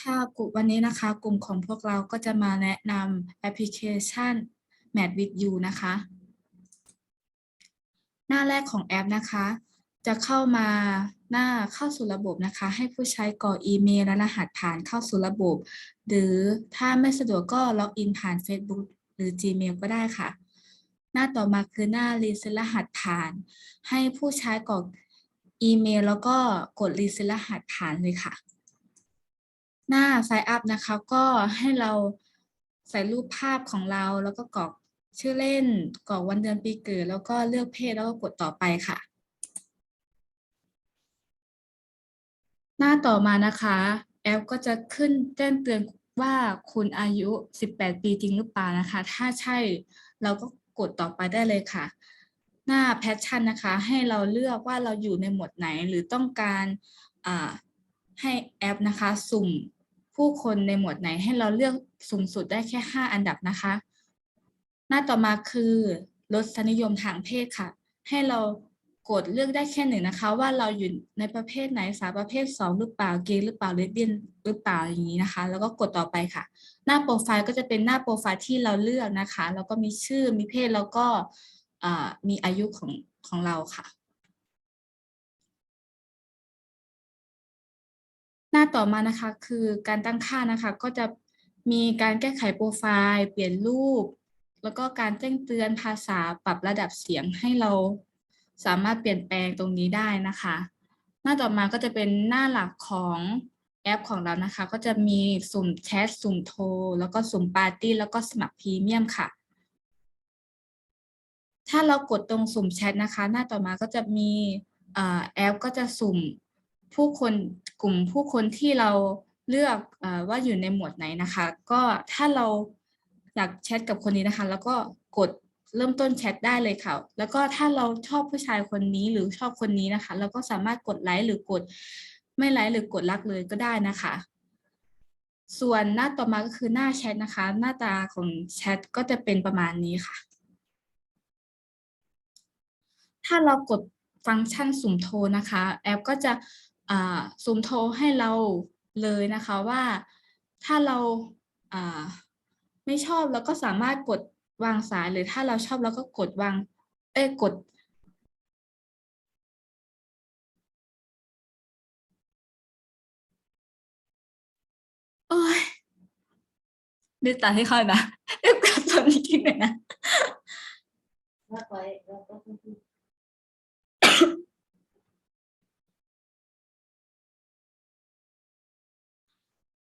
ค่ะกลุ่มวันนี้นะคะ กลุ่มของพวกเราก็จะมาแนะนำแอปพลิเคชัน Mad with You นะคะ หน้าแรกของแอปนะคะ จะเข้ามาหน้าเข้าสู่ระบบนะคะ ให้ผู้ใช้กรอกอีเมลและรหัสผ่านเข้าสู่ระบบ หรือถ้าไม่สะดวกก็ล็อกอินผ่าน Facebook หรือ Gmail ก็ได้ค่ะ หน้าต่อมาคือหน้ารีเซ็ตรหัสผ่าน ให้ผู้ใช้กรอกอีเมล แล้วก็กดรีเซ็ตรหัสผ่านเลยค่ะ หน้า Sign up นะคะ ก็ให้เราใส่รูปภาพของเราแล้วก็กรอกชื่อเล่นกรอกวันเดือนปีเกิด แล้วก็เลือกเพศแล้วก็กดต่อไปค่ะ หน้าต่อมานะคะ แอปก็จะขึ้นแจ้งเตือนว่าคุณอายุ 18 ปีจริงหรือเปล่านะคะ ถ้าใช่เราก็กดต่อไปได้เลยค่ะ หน้าแพชชั่นนะคะ ให้เราเลือกว่าเราอยู่ในหมวดไหนหรือต้องการอ่าให้แอปนะคะ สุ่ม ผู้คนในหมวดไหนให้เราเลือกสูงสุดได้แค่ 5 อันดับนะคะ หน้าต่อมาคือลดสนิยมทางเพศค่ะ ให้เรากดเลือกได้แค่หนึ่งนะคะ ว่าเราอยู่ในประเภทไหนสาวประเภทสองหรือเปล่าเกย์หรือเปล่าเลสเบี้ยนหรือเปล่าอย่างนี้นะคะ แล้วก็กดต่อไปค่ะ หน้าโปรไฟล์ก็จะเป็นหน้าโปรไฟล์ที่เราเลือกนะคะแล้วก็มีชื่อมีเพศแล้วก็มีอายุของของเราค่ะ หน้าต่อมานะคะ คือการตั้งค่านะคะ ก็จะมีการแก้ไขโปรไฟล์เปลี่ยนรูป แล้วก็การแจ้งเตือนภาษาปรับระดับเสียงให้เราสามารถเปลี่ยนแปลงตรงนี้ได้นะคะ หน้าต่อมาก็จะเป็นหน้าหลักของแอปของเรานะคะ ก็จะมีสุ่มแชทสุ่มโทร แล้วก็สุ่มปาร์ตี้แล้วก็สมัครพรีเมียมค่ะ ถ้าเรากดตรงสุ่มแชทนะคะ หน้าต่อมาก็จะมีอแอปก็จะสุ่มผู้คน กลุ่มผู้คนที่เราเลือกอว่าอยู่ในหมวดไหนนะคะ ก็ถ้าเราอยากแชทกับคนนี้นะคะ แล้วก็กดเริ่มต้นแชทได้เลยค่ะ แล้วก็ถ้าเราชอบผู้ชายคนนี้หรือชอบคนนี้นะคะ เราก็สามารถกดไลค์หรือกดไม่ไลค์หรือกดรักเลยก็ได้นะคะ ส่วนหน้าต่อมาก็คือหน้าแชทนะคะ หน้าตาของแชทก็จะเป็นประมาณนี้ค่ะ ถ้าเรากดฟังก์ชันสุ่มโทรนะคะ แอปก็จะ สุ่มโทรให้เราเลยนะคะว่าถ้าเราอ่าไม่ชอบเราก็สามารถกดวางสายหรือถ้าเราชอบเราก็กดวางเอ้ยกดโอ้ยดูตาให้ค่อยนะเรียกกับตอนนี้กินหน่อยนะ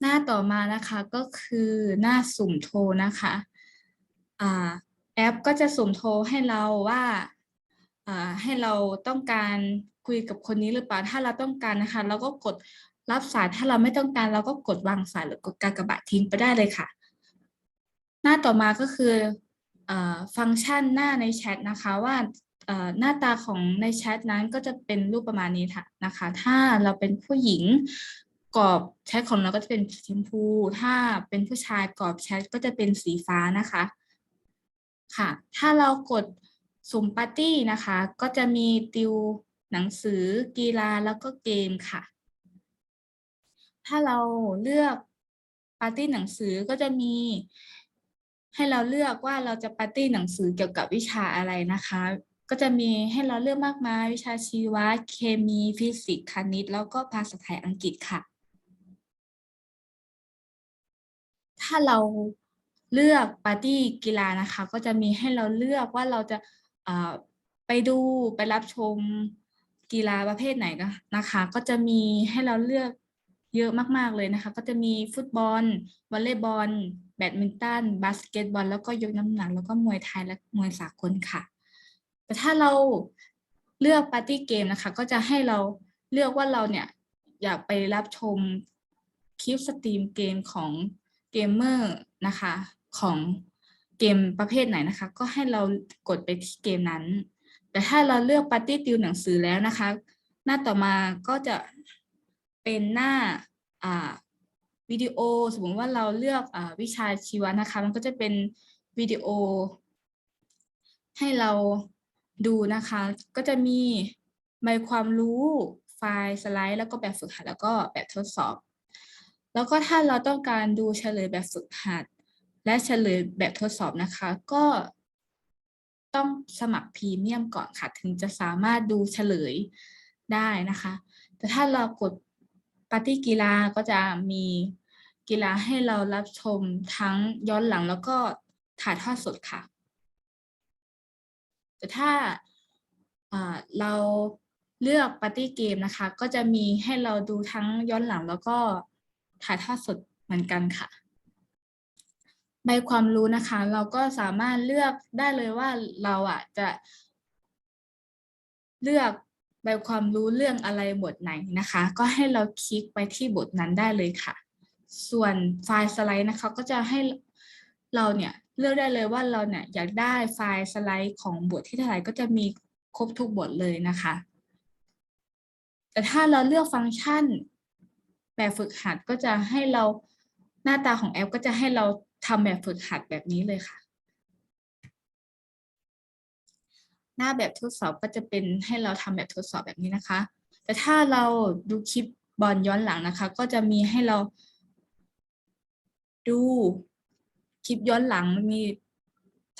หน้าต่อมานะคะก็คือหน้าสุ่มโทรนะคะอ่าแอปก็จะสุ่มโทรให้เราว่าอ่าให้เราต้องการคุยกับคนนี้หรือเปล่าถ้าเราต้องการนะคะเราก็กดรับสายถ้าเราไม่ต้องการเราก็กดวางสายหรือกดกากบาททิ้งไปได้เลยค่ะ หน้าต่อมาก็คืออฟังก์ชันหน้าในแชทนะคะว่าหน้าตาของในแชทนั้นก็จะเป็นรูปประมาณนี้ค่ะนะคะ ถ้าเราเป็นผู้หญิง กรอบแชทของเราก็จะเป็นสีชมพู ถ้าเป็นผู้ชายกรอบแชทก็จะเป็นสีฟ้านะคะ ค่ะ ถ้าเรากดสุ่มปาร์ตี้นะคะ ก็จะมีติวหนังสือกีฬาแล้วก็เกมค่ะ ถ้าเราเลือกปาร์ตี้หนังสือก็จะมี ให้เราเลือกว่าเราจะปาร์ตี้หนังสือเกี่ยวกับวิชาอะไรนะคะ ก็จะมีให้เราเลือกมากมายวิชาชีวะเคมีฟิสิกส์คณิต แล้วก็ภาษาไทยอังกฤษค่ะ ถ้าเราเลือกปาร์ตี้กีฬานะคะ ก็จะมีให้เราเลือกว่าเราจะไปดูไปรับชมกีฬาประเภทไหนนะนะคะ ก็จะมีให้เราเลือกเยอะมาก ๆ เลยนะคะ ก็จะมีฟุตบอลวอลเลย์บอล แบดมินตันบาสเกตบอล แล้วก็ยกน้ำหนักแล้วก็มวยไทยและมวยสากลค่ะ แต่ถ้าเราเลือกปาร์ตี้เกมนะคะ ก็จะให้เราเลือกว่าเราเนี่ยอยากไปรับชมคลิปสตรีมเกมของ เกมเมอร์นะคะของเกมประเภทไหนนะคะ ก็ให้เรากดไปที่เกมนั้น แต่ถ้าเราเลือกปาร์ตี้ติวหนังสือแล้วนะคะ หน้าต่อมาก็จะเป็นหน้าอ่าวิดีโอ สมมติว่าเราเลือกอวิชาชีวะนะคะ มันก็จะเป็นวิดีโอ ให้เราดูนะคะ ก็จะมีใบความรู้ไฟล์สไลด์ แล้วก็แบบฝึกหัดแล้วก็แบบทดสอบ แล้วก็ถ้าเราต้องการดูเฉลยแบบฝึกหัด และเฉลยแบบทดสอบนะคะ ก็ต้องสมัครพรีเมียมก่อนค่ะ ถึงจะสามารถดูเฉลยได้นะคะ แต่ถ้าเรากดปาร์ตี้กีฬาก็จะมีกีฬาให้เรารับชมทั้งย้อนหลังแล้วก็ถ่ายทอดสดค่ะ แต่ถ้าเราเลือกปาร์ตี้เกมนะคะ ก็จะมีให้เราดูทั้งย้อนหลังแล้วก็ ถ่ายทอดสดเหมือนกันค่ะ ใบความรู้นะคะ เราก็สามารถเลือกได้เลยว่าเราอะจะ เลือกใบความรู้เรื่องอะไรบทไหนนะคะ ก็ให้เราคลิกไปที่บทนั้นได้เลยค่ะ ส่วนไฟล์สไลด์นะคะ ก็จะให้เราเนี่ยเลือกได้เลยว่าเราเนี่ยอยากได้ไฟล์สไลด์ของบทที่เท่าไหร่ก็จะมีครบทุกบทเลยนะคะ แต่ถ้าเราเลือกฟังก์ชัน แบบฝึกหัดก็จะให้เราหน้าตาของแอปก็จะให้เราทำแบบฝึกหัดแบบนี้เลยค่ะ หน้าแบบทดสอบก็จะเป็นให้เราทำแบบทดสอบแบบนี้นะคะ แต่ถ้าเราดูคลิปบอลย้อนหลังนะคะ ก็จะมีให้เรา ดูคลิปย้อนหลังมี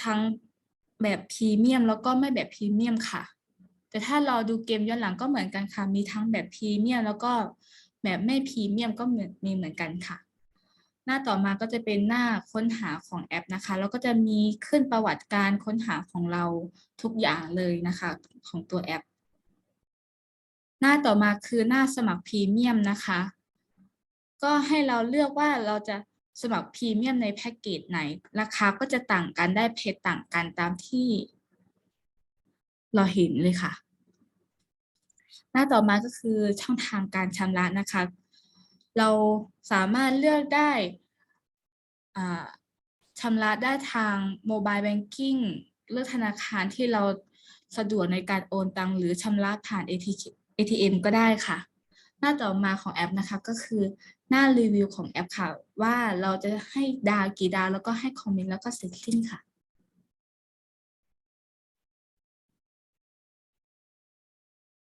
ทั้งแบบพรีเมียมแล้วก็ไม่แบบพรีเมียมค่ะ แต่ถ้าเราดูเกมย้อนหลังก็เหมือนกันค่ะ มีทั้งแบบพรีเมียมแล้วก็ แบบไม่พรีเมียมก็มีเหมือนกันค่ะ หน้าต่อมาก็จะเป็นหน้าค้นหาของแอปนะคะ แล้วก็จะมีขึ้นประวัติการค้นหาของเราทุกอย่างเลยนะคะ ของตัวแอป หน้าต่อมาคือหน้าสมัครพรีเมียมนะคะ ก็ให้เราเลือกว่าเราจะสมัครพรีเมียมในแพ็กเกจไหน ราคาก็จะต่างกันได้เพจต่างกันตามที่เราเห็นเลยค่ะ หน้าต่อมาก็คือช่องทางการชำระนะคะ เราสามารถเลือกได้ชำระได้ทางโมบายแบงกิ้งเลือกธนาคารที่เราสะดวกในการโอนตังหรือชำระผ่าน ATM ก็ได้ค่ะ หน้าต่อมาของแอปนะคะก็คือหน้ารีวิวของแอปค่ะ ว่าเราจะให้ดาวกี่ดาวแล้วก็ให้คอมเมนต์แล้วก็เสร็จสิ้นค่ะ